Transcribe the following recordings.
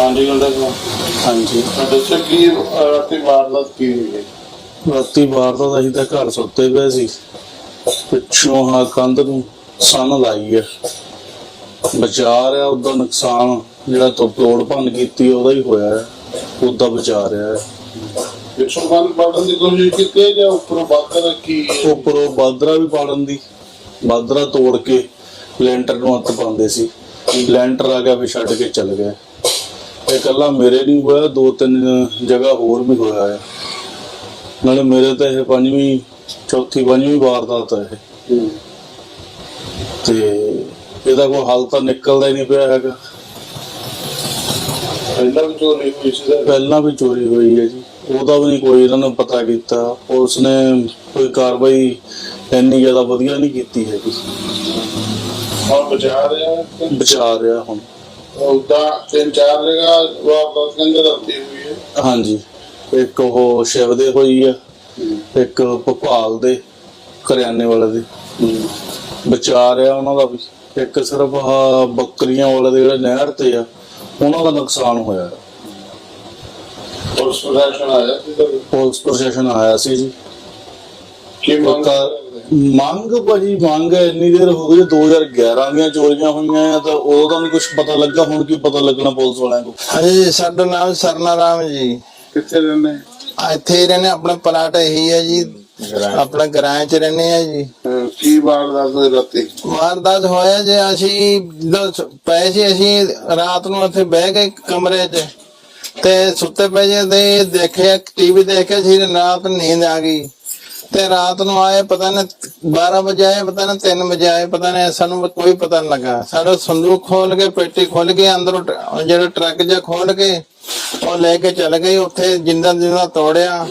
ਹਾਂਜੀ ਗੁੰਡਾ ਜੀ। ਹਾਂਜੀ। ਦੱਸੋ ਕੀ ਰਾਤੀ ਵਾਰਦਾਤ ਕੀ ਹੋਈ ਹੈ? ਰਾਤੀ ਵਾਰਦਾਤ ਅਸੀਂ ਤਾਂ ਘਰ ਸੁੱਤੇ ਪਏ ਸੀ। ਪਿੱਛੋਂ ਹਾਂ ਕੰਧ ਨੂੰ ਸੰਨ ਲਾਈ ਹੈ। ਬਚਾ ਰਿਹਾ ਉਹਦਾ ਨੁਕਸਾਨ ਜਿਹੜਾ ਤੋਂ ਤੋੜ ਭੰਨ ਕੀਤੀ ਉਹਦਾ ਹੀ ਹੋਇਆ ਹੈ। ਉਹਦਾ ਰਿਹਾ ਹੈ। ਪਿੱਛੋਂ ਬੰਦ ਪਾੜਨ ਦੀ ਕੋਸ਼ਿਸ਼ ਕੀਤੀ ਹੈ ਜਾਂ ਉੱਪਰੋਂ ਬਾਕਰ ਕੀ ਹੈ? ਉੱਪਰੋਂ ਬਾਦਰਾ ਵੀ ਪਾੜਨ ਦੀ। ਬਾਦਰਾ ਤੋੜ ਕੇ ਲੈਂਟਰ ਨੂੰ ਹੱਥ ਪਾਉਂਦੇ ਸੀ। ਲੈਂਟਰ ਆ ਗਿਆ ਵੀ ਛੱਡ ਕੇ ਚੱਲ ਗਿਆ। ਇਹ ਇਕੱਲਾ ਮੇਰੇ ਨਹੀਂ ਹੋਇਆ ਦੋ ਤਿੰਨ ਜਗ੍ਹਾ ਹੋਰ ਵੀ ਹੋਇਆ ਹੈ। ਨਾਲੇ ਮੇਰੇ ਤਾਂ ਇਹ ਪੰਜਵੀਂ ਚੌਥੀ ਪੰਜਵੀਂ ਵਾਰਦਾਤ ਹੈ ਇਹ। ਹੂੰ। ਤੇ ਇਹਦਾ ਕੋਈ ਹੱਲ ਤਾਂ ਨਿਕਲਦਾ ਹੀ ਨਹੀਂ ਪਿਆ ਹੈਗਾ। ਪਹਿਲਾਂ ਵੀ ਚੋਰੀ ਹੋਈ ਸੀ ਪਹਿਲਾਂ ਵੀ ਚੋਰੀ ਹੋਈ ਹੈ ਜੀ। ਉਹਦਾ ਵੀ ਨਹੀਂ ਕੋਈ ਇਹਨਾਂ ਨੂੰ ਪਤਾ ਕੀਤਾ। ਪੁਲਿਸ ਨੇ ਕੋਈ ਕਾਰਵਾਈ ਇੰਨੀ ਜ਼ਿਆਦਾ ਵਧੀਆ ਨਹੀਂ ਕੀਤੀ ਹੈਗੀ। ਹੁਣ ਬਚਾ ਰਿਹਾ ਹੈ? ਬਚਾ ਰਿਹਾ ਹੁਣ। ਉਦਾਂ ਤਿੰਨ ਚਾਰ ਜਗ੍ਹਾ ਵਾਰਦਾਤ ਕਹਿੰਦੇ ਰਾਤੀ ਹੋਈ ਹੈ। ਹਾਂਜੀ। ਇੱਕ ਉਹ ਸ਼ਿਵ ਦੇ ਹੋਈ ਆ ਇੱਕ ਭੋਪਾਲ ਦੇ ਕਰਿਆਨੇ ਵਾਲੇ ਦੇ। ਬਚਾ ਰਿਹਾ ਉਹਨਾਂ ਦਾ ਵੀ। ਇੱਕ ਸਿਰਫ ਆਹ ਬੱਕਰੀਆਂ ਵਾਲੇ ਦੇ ਜਿਹੜੇ ਨਹਿਰ ਤੇ ਆ ਉਹਨਾਂ ਦਾ ਨੁਕਸਾਨ ਹੋਇਆ ਪੁਲਿਸ ਪ੍ਰਸ਼ਾਸਨ ਆਇਆ ਸੀ ਪੁਲਿਸ ਪ੍ਰਸ਼ਾਸਨ ਆਇਆ ਸੀ ਜੀ। ਕੀ ਮੰਗ ਮੰਗ ਭਾਜੀ ਮੰਗ ਇੰਨੀ ਦੇਰ ਹੋ ਗਈ 2011 ਦੀਆਂ ਚੋਰੀਆਂ ਹੋਈਆਂ ਆ ਤਾਂ ਉਹਦਾ ਨਹੀਂ ਕੁਝ ਪਤਾ ਲੱਗਾ ਹੁਣ ਕੀ ਪਤਾ ਲੱਗਣਾ ਪੁਲਿਸ ਵਾਲਿਆਂ ਨੂੰ ਹਾਂਜੀ ਸਾਡਾ ਨਾਮ ਸਰਨਾ ਰਾਮ ਜੀ। ਕਿੱਥੇ ਰਹਿੰਦੇ? ਆ ਇੱਥੇ ਹੀ ਰਹਿੰਦੇ ਆਪਣਾ ਪਲਾਟ ਇਹੀ ਹੈ ਜੀ। ਆਪਣਾ ਗਰਾਂ ਚ ਰਹਿੰਦੇ ਆ ਜੀ। ਅਹ ਕੀ ਵਾਰਦਾਤ ਹੋਈ ਰਾਤੀ? ਵਾਰਦਾਤ ਹੋਇਆ ਜੇ ਅਸੀਂ ਜਦੋਂ ਪਏ ਸੀ ਅਸੀਂ ਰਾਤ ਨੂੰ ਉੱਥੇ ਬਹਿ ਗਏ ਕਮਰੇ 'ਚ। ਤੇ ਸੁੱਤੇ ਪਏ ਜੇ ਤੇ ਦੇਖਿਆ ਟੀਵੀ ਦੇਖਿਆ ਸੀ ਰਾਤ ਨੀਂਦ ਆ ਗਈ। ਤੇ ਰਾਤ ਨੂੰ ਆਏ, ਪਤਾ ਨਹੀਂ 12 ਵਜੇ ਆਏ, ਪਤਾ ਨਹੀਂ 3 ਵਜੇ ਆਏ, ਪਤਾ ਨਹੀਂ ਸਾਨੂੰ ਕੋਈ ਪਤਾ ਨਹੀਂ ਲੱਗਾ। ਸਾਡਾ ਸੰਦੂਕ ਖੋਲ ਕੇ, ਪੇਟੀ ਖੋਲ ਕੇ, ਅੰਦਰੋਂ ਜਿਹੜਾ ਟਰੱਕ ਜਿਹਾ ਖੋਲ ਕੇ, ਉਹ ਲੈ ਕੇ ਚਲੇ ਗਏ। ਉੱਥੇ ਜਿੰਦਾ ਜਿੰਦਾ ਤੋੜਿਆ।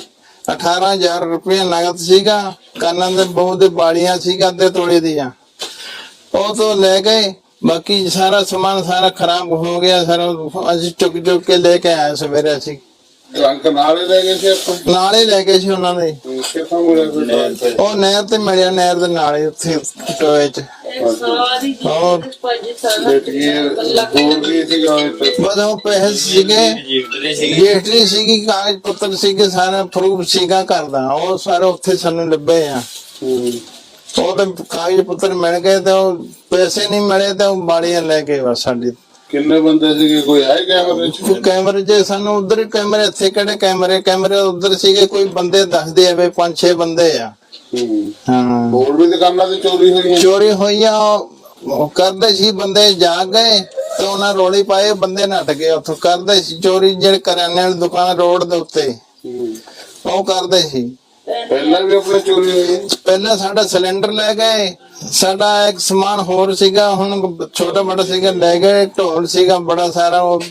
18000 ਰੁਪਏ ਨਗਦ ਸੀਗਾ। ਕੰਨਾਂ ਦੇ ਬਹੁਤ ਦੇ ਬਾਲੀਆਂ ਸੀਗਾ ਤੇ ਤੋੜੇ ਦੀਆਂ। ਉਹ ਤੋਂ ਲੈ ਗਏ। ਬਾਕੀ ਸਾਰਾ ਸਮਾਨ ਸਾਰਾ ਖਰਾਬ ਹੋ ਗਿਆ। ਸਾਰਾ ਅਸੀਂ ਚੁੱਕ ਚੁੱਕ ਕੇ ਲੈ ਕੇ ਆਏ ਸਵੇਰੇ ਅਸੀਂ। ਰੰਗ ਨਾਲੇ ਲੈ ਗਏ ਸੀ ਆਪਾਂ। ਨਾਲੇ ਲੈ ਗਏ ਸੀ ਉਹਨਾਂ ਨੇ ਕਿੱਥੋਂ ਮਿਲਿਆ ਕੋਈ ਟਰੰਕ? ਉਹ ਨਹਿਰ ਤੇ ਮਿਲਿਆ ਨਹਿਰ ਦੇ ਨਾਲੇ ਉੱਥੇ ਟੋਏ ਚ। ਸਾਰੀ ਹੋਰ ਬੇਟੀ ਦੂਰ ਵੀ ਸੀਗਾ ਇੱਥੇ ਬਸ ਉਹ ਪੈਸੇ ਸੀਗੇ ਰਜਿਸਟਰੀ ਸੀਗੀ ਕਾਗਜ਼ ਪੱਤਰ ਸੀਗੇ ਸਾਰਾ ਪ੍ਰੂਫ ਸੀਗਾ ਕਰਦਾ ਉਹ ਸਾਰਾ ਉੱਥੇ ਸਾਨੂੰ ਲੱਭੇ ਆ। ਉਹ ਤਾਂ ਕਾਗਜ਼ ਪੱਤਰ ਮਿਲ ਗਏ ਤੇ ਉਹ ਪੈਸੇ ਨਹੀਂ ਮਿਲੇ ਤੇ ਉਹ ਬਾੜੀਆਂ ਲੈ ਕੇ ਬਸ ਸਾਡੀ ਕਿੰਨੇ ਬੰਦੇ ਸੀਗੇ? ਕੋਈ ਆਏ ਕੈਮਰੇ ਚ? ਉਹ ਕੈਮਰੇ ਜੇ ਸਾਨੂੰ ਉਧਰ ਹੀ ਕੈਮਰੇ ਇੱਥੇ ਕਿਹੜੇ ਕੈਮਰੇ? ਕੈਮਰੇ ਉਧਰ ਸੀਗੇ ਕੋਈ ਬੰਦੇ ਦੱਸਦੇ ਆ ਵੀ ਪੰਜ ਛੇ ਬੰਦੇ ਆ। ਹੂੰ। ਹਾਂ। ਹੋਰ ਵੀ ਦੁਕਾਨਾਂ ਤੇ ਚੋਰੀ ਹੋਈ ਹੈ? ਚੋਰੀ ਹੋਈ ਆ ਉਹ- ਕਰਦੇ ਸੀ ਬੰਦੇ ਜਾਗ ਗਏ ਤੇ ਉਹਨਾਂ ਰੋਲੀ ਪਾਏ ਬੰਦੇ ਨੱਟ ਗਏ ਉੱਥੋਂ। ਕਰਦੇ ਸੀ ਚੋਰੀ ਜਿਹੜੇ ਕਰਿਆਨੇ ਵਾਲੀ ਦੁਕਾਨ ਰੋਡ ਦੇ ਉੱਤੇ। ਉਹ ਕਰਦੇ ਸੀ। ਪਹਿਲਾਂ ਵੀ ਆਪਣੇ ਚੋਰੀ ਹੋਈ ਪਹਿਲਾਂ ਸਾਡਾ ਸਿਲੰਡਰ ਲੈ ਗਏ ਸਾਡਾ ਇੱਕ ਸਮਾਨ ਹੋਰ ਸੀਗਾ ਹੁਣ ਛੋਟਾ ਮੋਟਾ ਸੀਗਾ ਲੈ ਗਏ ਢੋਲ ਸੀਗਾ ਬੜਾ ਸਾਰਾ ਉਹ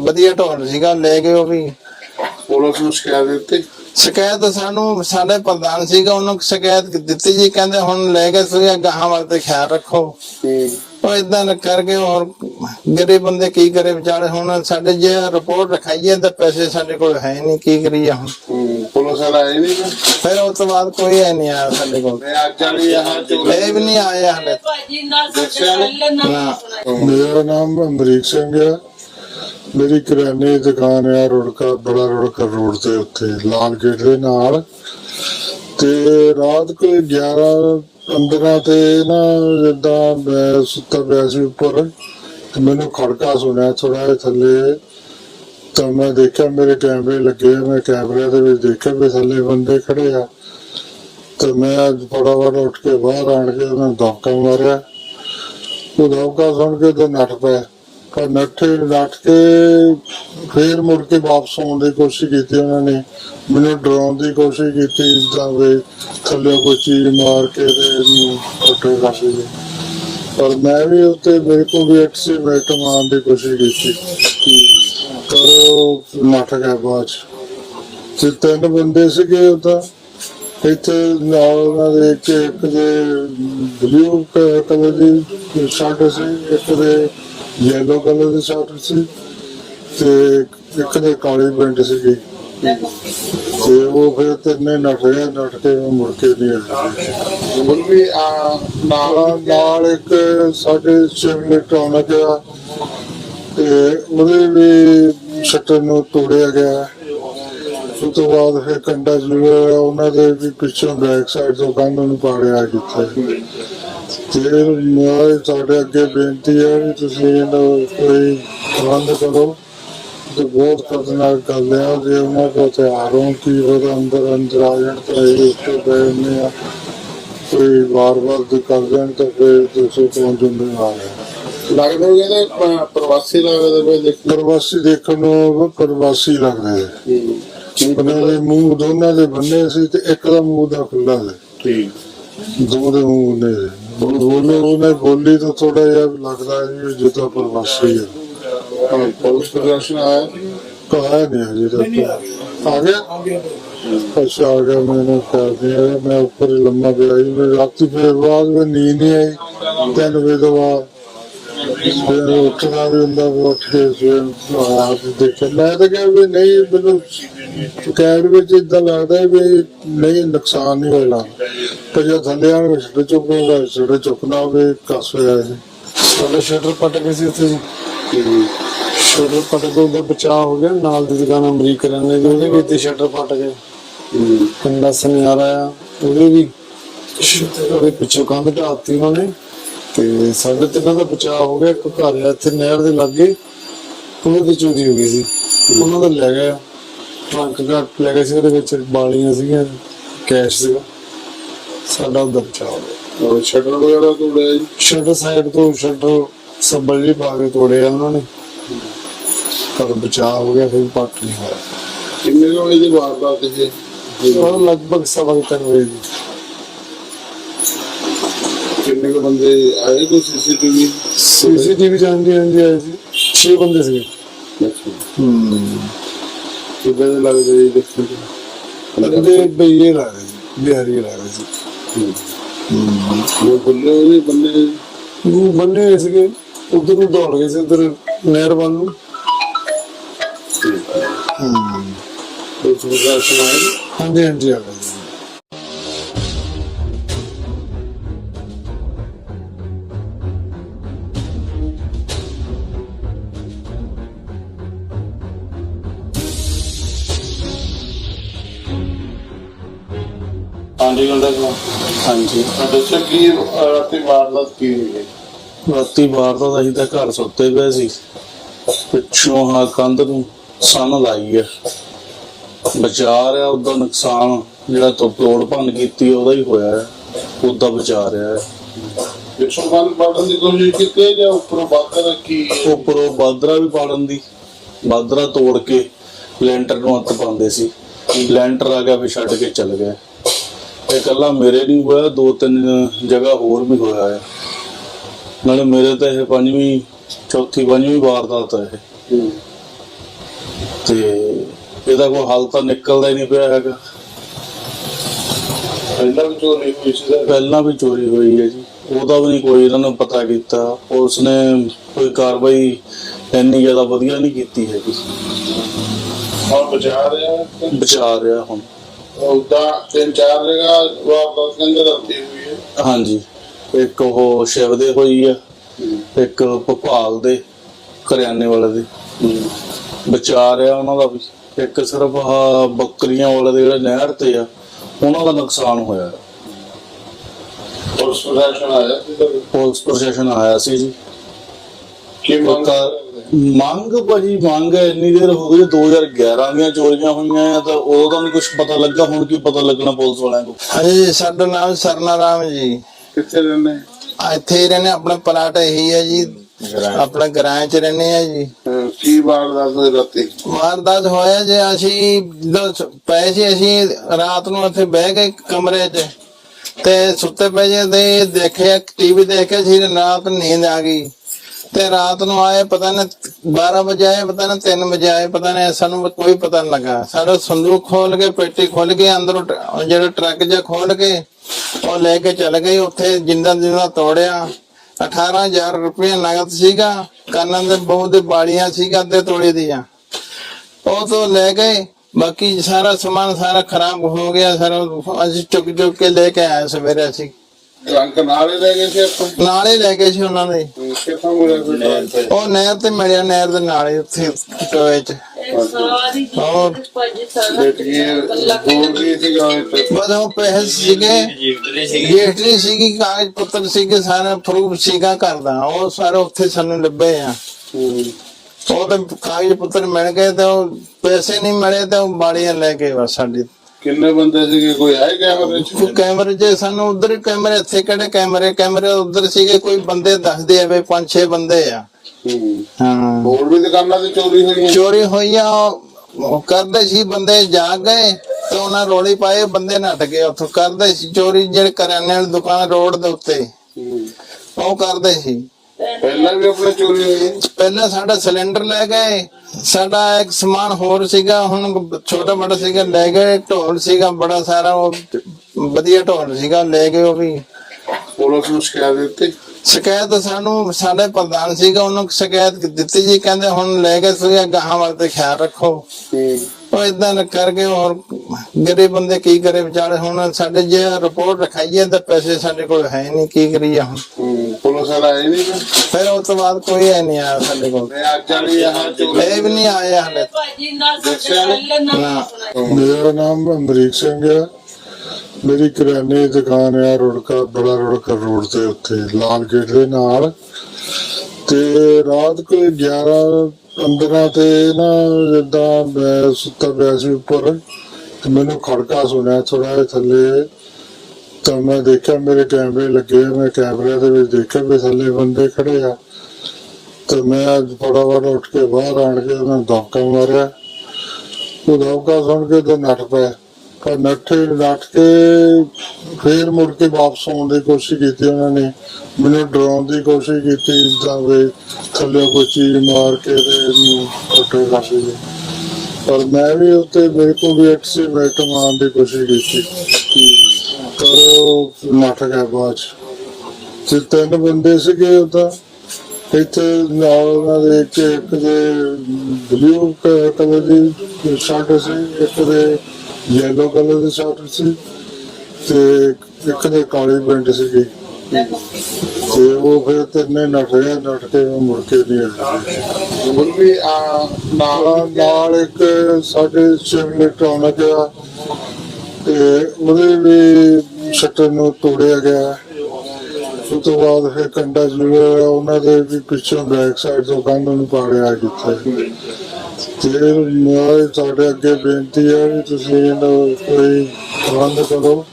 ਵਧੀਆ ਢੋਲ ਸੀਗਾ ਲੈ ਗਏ ਉਹ ਵੀ ਪੁਲਿਸ ਨੂੰ ਸ਼ਿਕਾਇਤ ਦਿੱਤੀ ਸ਼ਿਕਾਇਤ ਸਾਨੂੰ ਸਾਡੇ ਪ੍ਰਧਾਨ ਸੀਗਾ ਉਹਨੂੰ ਸ਼ਿਕਾਇਤ ਦਿੱਤੀ ਜੀ ਕਹਿੰਦੇ ਹੁਣ ਲੈ ਕੇ ਤੁਸੀਂ ਗਾਹਾਂ ਵਾਸਤੇ ਖਿਆਲ ਰੱਖੋ। ਉਹ ਇਦਾਂ ਕਰਕੇ ਹੋਰ ਗਰੀਬ ਬੰਦੇ ਕੀ ਕਰੇ ਵਿਚਾਰੇ ਹੁਣ ਸਾਡੇ ਜੇ ਰਿਪੋਰਟ ਰਖਾਈਏ ਤਾਂ ਪੈਸੇ ਸਾਡੇ ਕੋਲ ਹੈ ਨਹੀਂ ਕੀ ਕਰੀਏ ਹੁਣ। ਪੁਲਿਸ ਵਾਲਾ ਆਏ ਨਹੀਂ? ਫਿਰ ਉਸ ਤੋਂ ਬਾਅਦ ਕੋਈ ਹੈ ਨਹੀਂ ਆਇਆ ਸਾਡੇ ਕੋਲ। ਮੈਂ ਅੱਜ ਵਾਲੀ ਆਹ ਚੋਰੀ ਇਹ ਵੀ ਨਹੀਂ ਆਇਆ ਹਲੇ ਭਾਜੀ ਨਾਲ ਮੇਰਾ ਨਾਮ ਅਮਰੀਕ ਸਿੰਘ ਆ ਮੇਰੀ ਕਿਰਾਨੇ ਦੀ ਦੁਕਾਨ ਆ ਰੁੜਕਾ ਬੜਾ ਰੁੜਕਾ ਰੋਡ ਤੇ ਉੱਥੇ ਲਾਲ ਗੇਟ ਦੇ ਨਾਲ। ਤੇ ਰਾਤ ਕੋਈ 11 15 ਤੇ ਨਾ ਜਿੱਦਾਂ ਮੈਂ ਸੁੱਤਾ ਪਿਆ ਸੀ ਉੱਪਰ ਤੇ ਮੈਨੂੰ ਖੜਕਾ ਸੁਣਿਆ ਥੋੜਾ ਥੱਲੇ। ਤਾਂ ਮੈਂ ਦੇਖਿਆ ਮੇਰੇ ਕੈਮਰੇ ਲੱਗੇ ਆ, ਮੈਂ ਕੈਮਰੇ ਦੇ ਵਿੱਚ ਦੇਖਿਆ ਵੀ ਥੱਲੇ ਬੰਦੇ ਖੜੇ ਆ। ਤੇ ਮੈਂ ਅੱਜ ਫਟਾਫਟ ਉੱਠ ਕੇ ਬਾਹਰ ਆਣ ਕੇ ਉਹਨਾਂ ਨੂੰ ਮਾਰਿਆ। ਉਹ ਧੱਕਾ ਸੁਣ ਕੇ ਤੇ ਨੱਠ ਪਿਆ ਪਰ ਨੱਠੇ ਨੱਠ ਕੇ ਫੇਰ ਮੁੜ ਕੇ ਵਾਪਸ ਆਉਣ ਦੀ ਕੋਸ਼ਿਸ਼ ਕੀਤੀ ਉਹਨਾਂ ਨੇ। ਮੈਨੂੰ ਡਰਾਉਣ ਦੀ ਕੋਸ਼ਿਸ਼ ਕੀਤੀ ਜਿੱਦਾਂ ਵੀ ਥੱਲੇ ਕੋਈ ਚੀਜ਼ ਮਾਰ ਕੇ ਤੇ ਇਹਨੂੰ ਉੱਠੇ ਕਰ ਦੇ ਪਰ ਮੈਂ ਵੀ ਉੱਤੇ ਮੇਰੇ ਕੋਲ ਵੀ ਐਕਸੀਮੇਟ ਮਾਰਨ ਦੀ ਕੋਸ਼ਿਸ਼ ਕੀਤੀ। ਉਹ ਨੱਠ ਗਿਆ ਬਾਅਦ ਚ। ਤੇ ਤਿੰਨ ਬੰਦੇ ਸੀਗੇ ਉਹ ਤਾਂ। ਇੱਥੇ ਨਾਲ ਉਹਨਾਂ ਦੇ ਇੱਕ ਇੱਕ ਦੇ ਬਲੂ ਕਲਰ ਦੀ ਸ਼ਰਟ ਸੀ ਇੱਕ ਦੇ ਯੈਲੋ ਕਲਰ ਦੀ ਸ਼ਰਟ ਸੀ ਤੇ ਇੱਕ ਦੇ ਕਾਲੀ ਪੈਂਟ ਸੀਗੀ। ਤੇ ਉਹ ਫਿਰ ਤਿੰਨੇ ਨੱਠ ਗਏ ਨੱਠ ਕੇ ਉਹ ਮੁੜ ਕੇ ਨਹੀਂ ਆਏ। ਆ ਨਾਲ ਨਾਲ ਇੱਕ ਸਾਡੇ ਸਿਵਲ ਟਾਉਣ ਗਿਆ। ਤੇ ਉਹਦੇ ਵੀ ਸ਼ਟਰ ਨੂੰ ਤੋੜਿਆ ਗਿਆ। ਉਸ ਤੋਂ ਬਾਅਦ ਫਿਰ ਕੰਡਾ ਜਿਹਾ ਉਹਨਾਂ ਦੇ ਵੀ ਪਿੱਛੋਂ ਬੈਕ ਸਾਈਡ ਤੋਂ ਕੰਧ ਨੂੰ ਪਾੜਿਆ ਕਿੱਥੇ। ਤੇ ਮੈਂ ਸਾਡੇ ਅੱਗੇ ਬੇਨਤੀ ਹੈ ਵੀ ਤੁਸੀਂ ਇਹਨੂੰ ਕੋਈ ਬੰਦ ਕਰੋ। ਤੇ ਬਹੁਤ ਖਤਰਨਾਕ ਗੱਲ ਹੈ, ਜੇ ਉਹਨਾਂ ਕੋਲ ਹਥਿਆਰ ਹੋਣ, ਕਿ ਉਹਦਾ ਅੰਦਰ ਅੰਦਰ ਆ ਜਾਣ, ਤਾਂ ਇਹ ਉੱਤੇ ਬੈਠਨੇ ਆ। ਕੋਈ ਵਾਰ-ਵਾਰ ਦੇ ਕਰ ਦੇਣ ਤਾਂ ਫਿਰ ਤੁਸੀਂ ਤੋਂ ਜ਼ਿੰਮੇਵਾਰ ਹੈ। ਲੱਗਦਾ ਇਹਦੇ ਪ੍ਰਵਾਸੀ ਲੱਗਦੇ ਪਏ ਦੇਖ ਪ੍ਰਵਾਸੀ ਦੇਖਣ ਨੂੰ ਪ੍ਰਵਾਸੀ ਲੱਗਦੇ। ਉਹਨਾਂ ਦੇ ਮੂੰਹ ਦੋਨਾਂ ਦੇ ਬੰਨੇ ਸੀ ਤੇ ਇੱਕ ਦਾ ਮੂੰਹ ਦਾ ਖੁੱਲਾ ਸੀ। ਠੀਕ। ਦੋ ਦੇ ਮੂੰਹ ਨੇ ਬੋਲੇ ਉਹਨੇ ਬੋਲੀ ਤਾਂ ਥੋੜਾ ਜਿਹਾ ਲੱਗਦਾ ਜੀ ਜਿੱਦਾਂ ਪ੍ਰਵਾਸੀ ਹੈ ਪੁਲਿਸ ਪ੍ਰਸ਼ਾਸਨ ਆਇਆ? ਕਹਾ ਨਹੀਂ ਤੱਕ ਆ ਗਿਆ? ਅੱਛਾ ਆ ਗਿਆ ਮੈਨੂੰ ਕਰਦੇ ਆ ਮੈਂ ਉੱਪਰ ਲੰਮਾ ਪਿਆ ਸੀ। ਮੈਂ ਰਾਤੀ ਫਿਰ ਬਾਅਦ ਵਿੱਚ ਨੀਂਦ ਨਹੀਂ ਆਈ। ਤਿੰਨ ਵਜੇ ਤੋਂ ਬਾਅਦ ਫਿਰ ਉੱਠਣਾ ਵੀ ਹੁੰਦਾ ਵੀ ਉੱਠ ਕੇ ਫਿਰ ਆਪ ਦੇਖਿਆ ਮੈਂ ਤਾਂ ਕਿਹਾ ਵੀ ਨਹੀਂ ਮੈਨੂੰ ਕੈਦ ਵਿੱਚ ਇਦਾਂ ਲੱਗਦਾ ਵੀ ਨਹੀਂ ਨੁਕਸਾਨ ਨਹੀਂ ਹੋਣਾ ਪਰ ਜੇ ਥੱਲੇ ਆਣ ਕੇ ਛੱਡ ਚੁੱਕੂਗਾ ਚੁੱਕਣਾ ਹੋਵੇ ਕਸ ਹੋਇਆ ਸੀ ਸਾਡਾ ਸ਼ਟਰ ਪਟ ਗਏ ਸੀ ਉੱਥੇ ਸ਼ਟਰ ਪਟ ਕੇ ਉਹਦਾ ਬਚਾਅ ਹੋ ਗਿਆ ਨਾਲ ਦੀ ਦੁਕਾਨ ਅਮਰੀਕ ਰਹਿੰਦੇ ਦੀ ਉਹਦੇ ਵੀ ਤੇ ਸ਼ਟਰ ਪਟ ਗਏ ਕੰਡਾ ਸੁਨਿਆਰਾ ਆ ਉਹਦੇ ਵੀ ਉਹਦੇ ਪਿੱਛੋਂ ਕੰਧ ਢਾਤੀ ਉਹਨਾਂ ਨੇ ਤੇ ਸਾਡੇ ਤਿੰਨਾਂ ਦਾ ਬਚਾਅ ਹੋ ਗਿਆ ਇੱਕ ਘਰ ਆ ਇੱਥੇ ਨਹਿਰ ਦੇ ਲਾਗੇ ਉਹਨਾਂ ਦੀ ਚੋਰੀ ਹੋ ਗਈ ਸੀ। ਉਹਨਾਂ ਦਾ ਲੈ ਗਿਆ ਟਰੰਕ ਘੱਟ ਲੈ ਗਏ ਸੀ ਉਹਦੇ ਵਿੱਚ ਬਾਲੀਆਂ ਸੀਗੀਆਂ ਕੈਸ਼ ਸੀਗਾ। ਸਾਡਾ ਉਹਦਾ ਬਚਾਅ ਹੋ ਗਿਆ। ਔਰ ਸ਼ਟਰ ਵਗੈਰਾ ਤੋੜਿਆ ਜੀ? ਸ਼ਟਰ ਸਾਈਡ ਤੋਂ ਸ਼ਟਰ ਪਾ ਕੇ ਤੋੜਿਆ ਉਹਨਾਂ ਨੇ। ਪਰ ਬਚਾਅ ਹੋ ਗਿਆ ਫਿਰ ਪੱਟ ਨਹੀਂ ਹੋਇਆ। ਕਿੰਨੇ ਵਜੇ ਦੀ ਵਾਰਦਾਤ ਇਹ ਉਹ ਲਗਭਗ ਸਵਾ ਕੁ ਤਿੰਨ ਵਜੇ ਦੀ। ਕਿੰਨੇ ਕੁ ਬੰਦੇ ਆਏ ਕੋਈ ਸੀਸੀਟੀਵੀ ਸੀਸੀਟੀਵੀ ਜਾਂਦੀ ਜਾਂਦੀ ਆਏ ਸੀ 6 ਬੰਦੇ ਸੀਗੇ। ਕਿੱਦਾਂ ਦੇ ਲੱਗਦੇ ਜੀ ਦੇਖਣ ਇਹਦੇ ਬਈਏ ਲਾ ਰਹੇ ਸੀ ਬਿਹਾਰੀ ਲਾ ਰਹੇ ਸੀ। ਉਹ ਖੁੱਲੇ ਉਹਦੇ ਬੰਦੇ? ਉਹ ਬੰਦੇ ਸੀਗੇ ਉਧਰ ਨੂੰ ਦੌੜ ਗਏ ਸੀ ਉਧਰ ਨਹਿਰ ਵੱਲ ਨੂੰ ਪੁਲਿਸ ਪ੍ਰਸ਼ਾਸਨ ਆਏ ਹਾਂਜੀ ਹਾਂਜੀ ਆ ਗਏ। ਗੰਡਾ ਜੀ ਹਾਂਜੀ। ਦੱਸੋ ਕੀ ਰਾਤੀ ਵਾਰਦਾਤ ਕੀ ਹੋਈ ਹੈ? ਰਾਤੀ ਵਾਰਦਾਤ ਅਸੀਂ ਤਾਂ ਘਰ ਸੁੱਤੇ ਪਏ ਸੀ। ਪਿੱਛੋਂ ਹਾਂ ਕੰਧ ਨੂੰ ਸਨ ਲਾਈ ਹੈ ਬਚਾ ਰਿਹਾ ਉਹਦਾ ਨੁਕਸਾਨ ਜਿਹੜਾ ਤੋਂ ਤੋੜ ਭੰਨ ਕੀਤੀ ਉਹਦਾ ਹੀ ਹੋਇਆ ਹੈ ਉਹਦਾ ਬਚਾ ਰਿਹਾ ਹੈ ਪਿੱਛੋਂ ਬੰਦ ਪਾੜਨ ਦੀ ਕੋਸ਼ਿਸ਼ ਕੀਤੀ ਹੈ ਜਾਂ ਉੱਪਰੋਂ ਬਾਤ ਰੱਖੀ ਉੱਪਰੋਂ ਬਾਦਰਾ ਵੀ ਪਾੜਨ ਦੀ। ਬਾਦਰਾ ਤੋੜ ਕੇ ਲੈਂਟਰ ਨੂੰ ਹੱਥ ਪਾਉਂਦੇ ਸੀ। ਲੈਂਟਰ ਆ ਗਿਆ ਵੀ ਛੱਡ ਕੇ ਚੱਲ ਗਿਆ। ਇਹ ਇਕੱਲਾ ਮੇਰੇ ਨਹੀਂ ਹੋਇਆ ਦੋ ਤਿੰਨ ਜਗ੍ਹਾ ਹੋਰ ਵੀ ਹੋਇਆ ਹੈ ਨਾਲੇ ਮੇਰੇ ਤਾਂ ਇਹ ਪੰਜਵੀਂ ਚੌਥੀ ਪੰਜਵੀਂ ਵਾਰਦਾਤ ਹੈ ਇਹ। ਤੇ ਇਹਦਾ ਕੋਈ ਹੱਲ ਤਾਂ ਨਿਕਲਦਾ ਹੀ ਨਹੀਂ ਪਿਆ ਹੈਗਾ। ਪਹਿਲਾਂ ਵੀ ਚੋਰੀ ਹੋਈ ਸੀ ਪਹਿਲਾਂ ਵੀ ਚੋਰੀ ਹੋਈ ਹੈ ਜੀ। ਉਹਦਾ ਵੀ ਨਹੀਂ ਕੋਈ ਇਹਨਾਂ ਨੂੰ ਪਤਾ ਕੀਤਾ। ਪੁਲਿਸ ਨੇ ਕੋਈ ਕਾਰਵਾਈ ਇੰਨੀ ਜ਼ਿਆਦਾ ਵਧੀਆ ਨਹੀਂ ਕੀਤੀ ਹੈਗੀ। ਹੁਣ ਬਚਾ ਰਿਹਾ ਬਚਾ ਰਿਹਾ ਹੁਣ। ਉਦਾਂ ਤਿੰਨ ਚਾਰ ਜਗ੍ਹਾ ਵਾਰਦਾਤ ਕਹਿੰਦੇ ਰਾਤੀ ਹੋਈ ਹੈ। ਹਾਂਜੀ। ਇੱਕ ਉਹ ਸ਼ਿਵ ਦੇ ਹੋਈ ਆ ਇੱਕ ਭੋਪਾਲ ਦੇ ਕਰਿਆਨੇ ਵਾਲੇ ਦੇ। ਬਚਾ ਰਿਹਾ ਉਹਨਾਂ ਦਾ ਵੀ। ਇੱਕ ਸਿਰਫ ਬੱਕਰੀਆਂ ਵਾਲੇ ਦੇ ਜਿਹੜੇ ਨਹਿਰ ਤੇ ਆ ਉਹਨਾਂ ਦਾ ਨੁਕਸਾਨ ਹੋਇਆ। ਪੁਲਿਸ ਪ੍ਰਸ਼ਾਸਨ ਆਇਆ ਸੀ? ਪੁਲਿਸ ਪ੍ਰਸ਼ਾਸਨ ਆਇਆ ਸੀ ਜੀ। ਕੀ ਮੰਗ ਮੰਗ ਭਾਜੀ ਮੰਗ ਇੰਨੀ ਦੇਰ ਹੋ ਗਈ 2011 ਦੀਆਂ ਚੋਰੀਆਂ ਹੋਈਆਂ ਆ ਤਾਂ ਉਦੋਂ ਤਾਂ ਨਹੀਂ ਕੁਝ ਪਤਾ ਲੱਗਾ ਹੁਣ ਕੀ ਪਤਾ ਲੱਗਣਾ ਪੁਲਿਸ ਵਾਲਿਆਂ ਨੂੰ ਹਾਂਜੀ ਸਾਡਾ ਨਾਮ ਸਰਨਾ ਰਾਮ ਜੀ। ਕਿੱਥੇ ਰਹਿੰਦੇ? ਆ ਇੱਥੇ ਹੀ ਰਹਿੰਦੇ ਆਪਣਾ ਪਲਾਟ ਇਹੀ ਹੈ ਜੀ। ਆਪਣਾ ਗਰਾਂ ਚ ਰਹਿੰਦੇ ਆ ਜੀ। ਕੀ ਵਾਰਦਾਤ ਹੋਈ ਰਾਤੀ? ਵਾਰਦਾਤ ਹੋਇਆ ਜੇ ਅਸੀਂ ਜਦੋਂ ਪਏ ਸੀ ਅਸੀਂ ਰਾਤ ਨੂੰ ਉੱਥੇ ਬਹਿ ਗਏ ਕਮਰੇ 'ਚ। ਤੇ ਸੁੱਤੇ ਪਏ ਜੇ ਤੇ ਦੇਖਿਆ ਟੀਵੀ ਦੇਖਿਆ ਸੀ ਰਾਤ ਨੀਂਦ ਆ ਗਈ। ਤੇ ਰਾਤ ਨੂੰ ਆਏ, ਪਤਾ ਨਹੀਂ 12 ਵਜੇ ਆਏ, ਪਤਾ ਨਹੀਂ 3 ਵਜੇ ਆਏ, ਪਤਾ ਨਹੀਂ ਸਾਨੂੰ ਕੋਈ ਪਤਾ ਨਹੀਂ ਲੱਗਾ। ਸਾਡਾ ਸੰਦੂਕ ਖੋਲ ਕੇ, ਪੇਟੀ ਖੋਲ ਕੇ, ਅੰਦਰੋਂ ਜਿਹੜਾ ਟਰੱਕ ਜਿਹਾ ਖੋਲ ਕੇ, ਉਹ ਲੈ ਕੇ ਚਲ ਗਏ। ਉੱਥੇ ਜਿੰਦਾ ਜਿੰਦਾ ਤੋੜਿਆ। 18000 ਰੁਪਏ ਨਗਦ ਸੀਗਾ। ਕੰਨਾਂ ਦੇ ਬਹੁਤ ਦੇ ਬਾਲੀਆਂ ਸੀਗਾ ਤੇ ਤੋੜੇ ਦੀਆਂ। ਉਹ ਤੋਂ ਲੈ ਗਏ। ਬਾਕੀ ਸਾਰਾ ਸਮਾਨ ਸਾਰਾ ਖਰਾਬ ਹੋ ਗਿਆ। ਸਾਰਾ ਅਸੀਂ ਚੁੱਕ ਚੁੱਕ ਕੇ ਲੈ ਕੇ ਆਏ ਸਵੇਰੇ ਅਸੀਂ। ਨਾਲ ਹੀ ਲੈ ਗਏ ਸੀ ਆਪਾਂ ਨਾਲ ਹੀ ਲੈ ਗਏ ਸੀ ਉਹਨਾਂ ਨੇ ਕਿੱਥੋਂ ਮਿਲਿਆ ਕੋਈ ਟਰੰਕ ਉਹ ਨਹਿਰ ਤੇ ਮਿਲਿਆ ਨਹਿਰ ਦੇ ਨਾਲ ਹੀ ਉੱਥੇ ਟੋਏ ਚ। ਸਾਰੀ ਹੋਰ। ਬੇਟੀ ਸੀਗਾ ਉੱਥੇ ਬਸ ਉਹ ਪੈਸੇ ਸੀਗੇ ਕਾਗਜ਼ ਪੱਤਰ ਸੀਗੇ ਸਾਰਾ ਪ੍ਰੂਫ ਸੀਗਾ ਕਰਦਾ ਉਹ ਸਾਰੇ ਉੱਥੇ ਸਾਨੂੰ ਲੱਭੇ ਆ। ਉਹ ਤਾਂ ਕਾਗਜ਼ ਪੱਤਰ ਮਿਲ ਗਏ ਤੇ ਉਹ ਪੈਸੇ ਨਹੀਂ ਮਿਲੇ ਤੇ ਉਹ ਬਾੜੀਆਂ ਲੈ ਕੇ ਬਸ ਸਾਡੀ ਕਿੰਨੇ ਬੰਦੇ ਸੀਗੇ? ਕੋਈ ਆਏ ਕੈਮਰੇ ਚ? ਉਹ ਕੈਮਰੇ 'ਚ ਸਾਨੂੰ ਉਧਰ ਹੀ ਕੈਮਰੇ ਇੱਥੇ ਕਿਹੜੇ ਕੈਮਰੇ? ਕੈਮਰੇ ਉਧਰ ਸੀਗੇ ਕੋਈ ਬੰਦੇ ਦੱਸਦੇ ਆ ਵੀ ਪੰਜ ਛੇ ਬੰਦੇ ਆ। ਹੂੰ। ਹਾਂ। ਹੋਰ ਵੀ ਦੁਕਾਨਾਂ ਤੇ ਚੋਰੀ ਹੋਈ ਆ? ਉਹ- ਕਰਦੇ ਸੀ ਬੰਦੇ ਜਾਗ ਗਏ ਤੇ ਉਹਨਾਂ ਰੋਲੀ ਪਾਏ ਬੰਦੇ ਨੱਠ ਗਏ ਉੱਥੋਂ। ਕਰਦੇ ਸੀ ਚੋਰੀ ਜਿਹੜੇ ਕਰਿਆਨੇ ਵਾਲੀ ਦੁਕਾਨ ਰੋਡ ਦੇ ਉੱਤੇ। ਉਹ ਕਰਦੇ ਸੀ। ਪਹਿਲਾਂ ਵੀ ਆਪਣੇ ਚੋਰੀ ਹੋਈ ਪਹਿਲਾਂ ਸਾਡਾ ਸਿਲੰਡਰ ਲੈ ਗਏ ਸਾਡਾ ਇੱਕ ਸਮਾਨ ਹੋਰ ਸੀਗਾ ਹੁਣ ਛੋਟਾ ਮੋਟਾ ਸੀਗਾ ਲੈ ਗਏ ਢੋਲ ਸੀਗਾ ਬੜਾ ਸਾਰਾ ਉਹ ਵਧੀਆ ਢੋਲ ਸੀਗਾ ਲੈ ਗਏ ਉਹ ਵੀ। ਪੁਲਿਸ ਨੂੰ ਸ਼ਿਕਾਇਤ ਦਿੱਤੀ? ਸ਼ਿਕਾਇਤ ਸਾਨੂੰ ਸਾਡੇ ਪ੍ਰਧਾਨ ਸੀਗਾ ਉਹਨੂੰ ਸ਼ਿਕਾਇਤ ਦਿੱਤੀ ਜੀ ਕਹਿੰਦੇ ਹੁਣ ਲੈ ਕੇ ਤੁਸੀਂ ਗਾਹਾਂ ਵਾਸਤੇ ਖਿਆਲ ਰੱਖੋ। ਉਹ ਇਦਾਂ ਕਰਕੇ ਹੋਰ ਗਰੀਬ ਬੰਦੇ ਕੀ ਕਰੇ ਵਿਚਾਰੇ ਹੁਣ ਸਾਡੇ ਜੇ ਰਿਪੋਰਟ ਰਖਾਈਏ ਤਾਂ ਪੈਸੇ ਸਾਡੇ ਕੋਲ ਹੈ ਨਹੀਂ ਕੀ ਕਰੀਏ ਹੁਣ। ਹੂੰ। ਵਾਲਾ ਆਏ ਨਹੀਂ ਫਿਰ? ਉਸ ਤੋਂ ਬਾਅਦ ਕੋਈ ਹੈ ਨਹੀਂ ਆਇਆ ਸਾਡੇ ਕੋਲ ਤੇ ਅੱਜ ਵਾਲੀ ਆਹ ਚੋਰੀ ਇਹ ਵੀ ਨਹੀਂ ਆਇਆ ਹਲੇ ਭਾਜੀ ਨਾਲ ਚੱਲਣ ਨਾ ਨਾ। ਮੇਰਾ ਨਾਮ ਅਮਰੀਕ ਸਿੰਘ ਆ ਮੇਰੀ ਕਿਰਾਨੇ ਦੀ ਦੁਕਾਨ ਆ ਰੁੜਕਾ ਬੜਾ ਰੁੜਕਾ ਰੋਡ ਤੇ ਉੱਥੇ ਲਾਲ ਗੇਟ ਦੇ ਨਾਲ ਤੇ ਰਾਤ ਕੋਈ 11 15 ਤੇ ਨਾ ਜਿੱਦਾਂ ਮੈਂ ਸੁੱਤਾ ਪਿਆ ਸੀ ਉੱਪਰ ਤੇ ਮੈਨੂੰ ਖੜਕਾ ਸੁਣਿਆ ਥੋੜਾ ਥੱਲੇ ਤਾਂ ਮੈਂ ਦੇਖਿਆ ਮੇਰੇ ਕੈਮਰੇ ਲੱਗੇ ਆ, ਮੈਂ ਕੈਮਰੇ ਦੇ ਵਿੱਚ ਦੇਖਿਆ ਵੀ ਥੱਲੇ ਬੰਦੇ ਖੜੇ ਆ। ਤੇ ਮੈਂ ਅੱਜ ਫਟਾਫਟ ਉੱਠ ਕੇ ਬਾਹਰ ਆਣ ਕੇ ਉਹਨਾਂ ਨੂੰ ਮਾਰਿਆ। ਉਹ ਧੱਕਾ ਸੁਣ ਕੇ ਤੇ ਨੱਠ ਪਿਆ ਪਰ ਨੱਠੇ ਨੱਠ ਕੇ ਫੇਰ ਮੁੜ ਕੇ ਵਾਪਸ ਆਉਣ ਦੀ ਕੋਸ਼ਿਸ਼ ਕੀਤੀ ਉਹਨਾਂ ਨੇ। ਮੈਨੂੰ ਡਰਾਉਣ ਦੀ ਕੋਸ਼ਿਸ਼ ਕੀਤੀ ਜਿੱਦਾਂ ਵੀ ਥੱਲੇ ਕੋਈ ਚੀਜ਼ ਮਾਰ ਕੇ ਤੇ ਇਹਨੂੰ ਉੱਟੇ ਕਰ ਦੇ ਪਰ ਮੈਂ ਵੀ ਉੱਤੇ ਮੇਰੇ ਕੋਲ ਵੀ ਐਕਸੀਮੇਟ ਮਾਰਨ ਦੀ ਕੋਸ਼ਿਸ਼ ਕੀਤੀ। ਉਹ ਨੱਠ ਗਿਆ ਬਾਅਦ ਤੇ ਤਿੰਨ ਬੰਦੇ ਸੀਗੇ ਉਹ ਤਾਂ। ਇੱਥੇ ਨਾਲ ਉਹਨਾਂ ਦੇ ਇੱਕ ਇੱਕ ਦੇ ਬਲੂ ਕਲਰ ਦੀ ਸ਼ਰਟ ਸੀ ਇੱਕ ਦੇ ਯੈਲੋ ਕਲਰ ਦੀ ਸ਼ਰਟ ਸੀ ਤੇ ਇੱਕ ਦੇ ਕਾਲੀ ਪੈਂਟ ਸੀਗੀ। ਤੇ ਉਹ ਫਿਰ ਤਿੰਨੇ ਨੱਠ ਗਏ ਨੱਠ ਕੇ ਉਹ ਮੁੜ ਕੇ ਨਹੀਂ ਆਏ। ਵੀ ਆ ਨਾਲ ਨਾਲ ਇੱਕ ਸਾਡੇ ਸਿਵਲ ਇਲੈਕਟ੍ਰੋਨਿਕ ਆ ਤੇ ਉਹਦੇ ਵੀ ਸ਼ਟਰ ਨੂੰ ਤੋੜਿਆ ਗਿਆ। ਉਸ ਤੋਂ ਬਾਅਦ ਫਿਰ ਕੰਡਾ ਜੂਰ ਉਹਨਾਂ ਦੇ ਵੀ ਪਿੱਛੋਂ ਬੈਕ ਸਾਈਡ ਤੋਂ ਕੰਧ ਨੂੰ ਪਾੜਿਆ ਕਿੱਥੇ ਤੇ ਮੈਂ ਸਾਡੇ ਅੱਗੇ ਬੇਨਤੀ ਹੈ ਵੀ ਤੁਸੀਂ ਇਹਨੂੰ ਕੋਈ ਬੰਦ ਕਰੋ।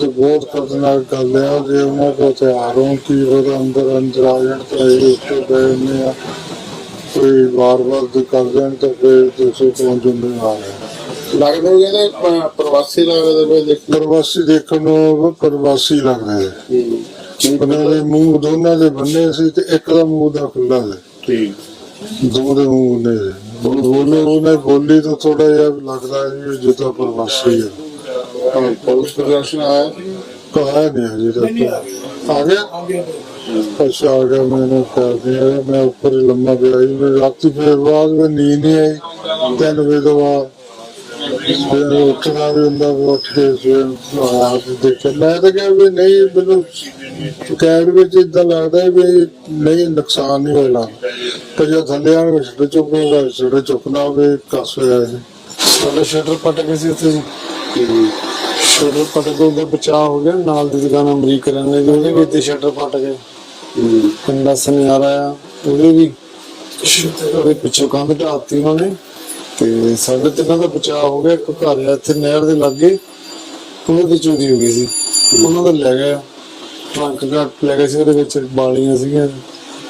ਤੇ ਬਹੁਤ ਖਤਰਨਾਕ ਗੱਲ ਹੈ, ਜੇ ਉਹਨਾਂ ਕੋਲ ਹਥਿਆਰ ਹੋਣ, ਕੀ ਉਹਦਾ ਅੰਦਰ ਅੰਦਰ ਆ ਜਾਣ, ਤਾਂ ਇਹ ਉੱਤੇ ਬੈਠਨੇ ਆ। ਕੋਈ ਵਾਰ-ਵਾਰ ਦੇ ਕਰ ਦੇਣ ਤਾਂ ਫਿਰ ਤੁਸੀਂ ਪਹੁੰਚ ਜੁੰਦੇ ਆ। ਲੱਗਦਾ ਇਹਦੇ ਪ- ਪ੍ਰਵਾਸੀ ਲੱਗਦੇ ਪਏ ਦੇਖ ਪ੍ਰਵਾਸੀ ਦੇਖਣ ਨੂੰ ਪ੍ਰਵਾਸੀ ਲੱਗਦੇ। ਉਹਨਾਂ ਦੇ ਮੂੰਹ ਦੋਨਾਂ ਦੇ ਬੰਨੇ ਸੀ ਤੇ ਇੱਕ ਦਾ ਮੂੰਹ ਦਾ ਖੁੱਲਾ ਸੀ। ਠੀਕ। ਦੋ ਦੇ ਮੂੰਹ ਨੇ ਬੋਲੇ ਉਹਨੇ ਬੋਲੀ ਤਾਂ ਥੋੜਾ ਜਿਹਾ ਲੱਗਦਾ ਜੀ ਜਿੱਦਾਂ ਪ੍ਰਵਾਸੀ ਹੈ ਹਾਂ, ਪੁਲਿਸ ਪ੍ਰਸ਼ਾਸਨ ਆਇਆ? ਕਹਾ ਨਹੀਂ ਹਜੇ ਤੱਕ। ਆ ਗਿਆ? ਅੱਛਾ ਆ ਗਿਆ ਮੈਨੂੰ ਕਰ ਦਿਆ। ਮੈਂ ਉੱਪਰ ਹੀ ਲੰਮਾ ਪਿਆ ਮੈਂ ਰਾਤੀ ਫਿਰ ਬਾਅਦ ਵਿੱਚ ਨੀਂਦ ਨਹੀਂ ਆਈ। ਤਿੰਨ ਵਜੇ ਤੋਂ ਬਾਅਦ ਫਿਰ ਵੀ ਹੁੰਦਾ ਵੀ ਉੱਠ ਦੇਖਿਆ ਮੈਂ ਤਾਂ ਕਿਹਾ ਵੀ ਨਹੀਂ ਮੈਨੂੰ ਕੈਦ ਵਿੱਚ ਇਦਾਂ ਲੱਗਦਾ ਵੀ ਨਹੀਂ ਨੁਕਸਾਨ ਨਹੀਂ ਹੋਣਾ ਪਰ ਜੇ ਥੱਲੇ ਆਣ ਕੇ ਛੱਡ ਚੁੱਕੂਗਾ ਚੁੱਕਣਾ ਹੋਵੇ ਕਸ ਹੋਇਆ ਜੀ ਸਾਡਾ ਸ਼ਟਰ ਪਟ ਗਏ ਸੀ ਉੱਥੇ ਸ਼ਟਰ ਪਟ ਕੇ ਉਹਦਾ ਬਚਾਅ ਹੋ ਗਿਆ ਨਾਲ ਦੀ ਦੁਕਾਨ ਅਮਰੀਕ ਕਰਿਆਨੇ ਉਹਦੇ ਵੀ ਤੇ ਸ਼ਟਰ ਪਟ ਗਏ ਕੰਡਾ ਸੁਨਿਆਰਾ ਉਹਦੇ ਵੀ ਉਹਦੇ ਪਿੱਛੋਂ ਕੰਧ ਢਾਤੀ ਉਹਨਾਂ ਨੇ। ਤੇ ਸਾਡੇ ਤਿੰਨਾਂ ਦਾ ਬਚਾਅ ਹੋ ਗਿਆ ਇੱਕ ਘਰ ਆ ਇੱਥੇ ਨਹਿਰ ਦੇ ਲਾਗੇ ਉਹਨਾਂ ਦੀ ਚੋਰੀ ਹੋ ਗਈ ਸੀ। ਉਹਨਾਂ ਦਾ ਲੈ ਗਿਆ ਟਰੰਕ ਘੱਟ ਲੈ ਗਿਆ ਸੀ ਉਹਦੇ ਵਿੱਚ ਬਾਲੀਆਂ ਸੀਗੀਆਂ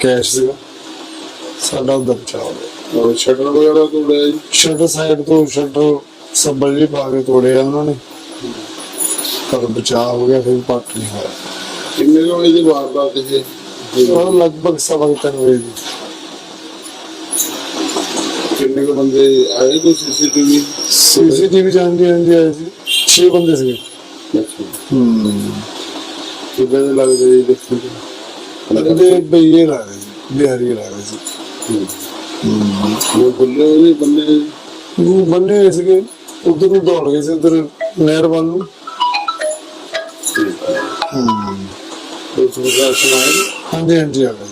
ਕੈਸ਼ ਸੀਗਾ। ਸਾਡਾ ਉਹਦਾ ਬਚਾਅ ਹੋ ਗਿਆ। ਔਰ ਸ਼ਟਰ ਵਗੈਰਾ ਤੋੜਿਆ ਜੀ? ਸ਼ਟਰ ਸਾਈਡ ਤੋਂ ਸ਼ਟਰ ਸੱਬਲ ਜੀ ਪਾ ਕੇ ਤੋੜਿਆ ਉਹਨਾਂ ਨੇ। ਪਰ ਬਚਾਅ ਹੋ ਗਿਆ ਫਿਰ ਪੱਟ ਨਹੀਂ ਹੋਇਆ। ਕਿੰਨੇ ਵਜੇ ਦੀ ਵਾਰਦਾਤ ਇਹ ਉਹ ਲਗਭਗ ਸਵਾ ਕੁ ਤਿੰਨ ਵਜੇ ਦੀ। ਕਿੰਨੇ ਕੁ ਬੰਦੇ ਆਏ ਕੋਈ ਸੀਸੀਟੀਵੀ ਸੀਸੀਟੀਵੀ ਜਾਂਦੀ ਜਾਂਦੀ ਆਏ ਸੀ 6 ਬੰਦੇ ਸੀਗੇ। ਕਿੱਦਾਂ ਦੇ ਲੱਗਦੇ ਜੀ ਚ? ਬੰਦੇ ਬਈਏ ਲਾ ਰਹੇ ਸੀ ਬਿਹਾਰੀ ਲਾ ਰਹੇ ਸੀ। ਉਹ ਬੁੱਲੇ ਉਹਨੇ ਬੰਦੇ? ਉਹ ਬੰਦੇ ਸੀਗੇ ਉਧਰ ਨੂੰ ਦੌੜ ਗਏ ਸੀ ਉਧਰ ਨਹਿਰ ਵੱਲ ਨੂੰ ਕੋਈ ਸੁਵਿਧਾ ਸੁਣਾਈ ਹਾਂਜੀ ਹਾਂਜੀ ਆ ਜੀ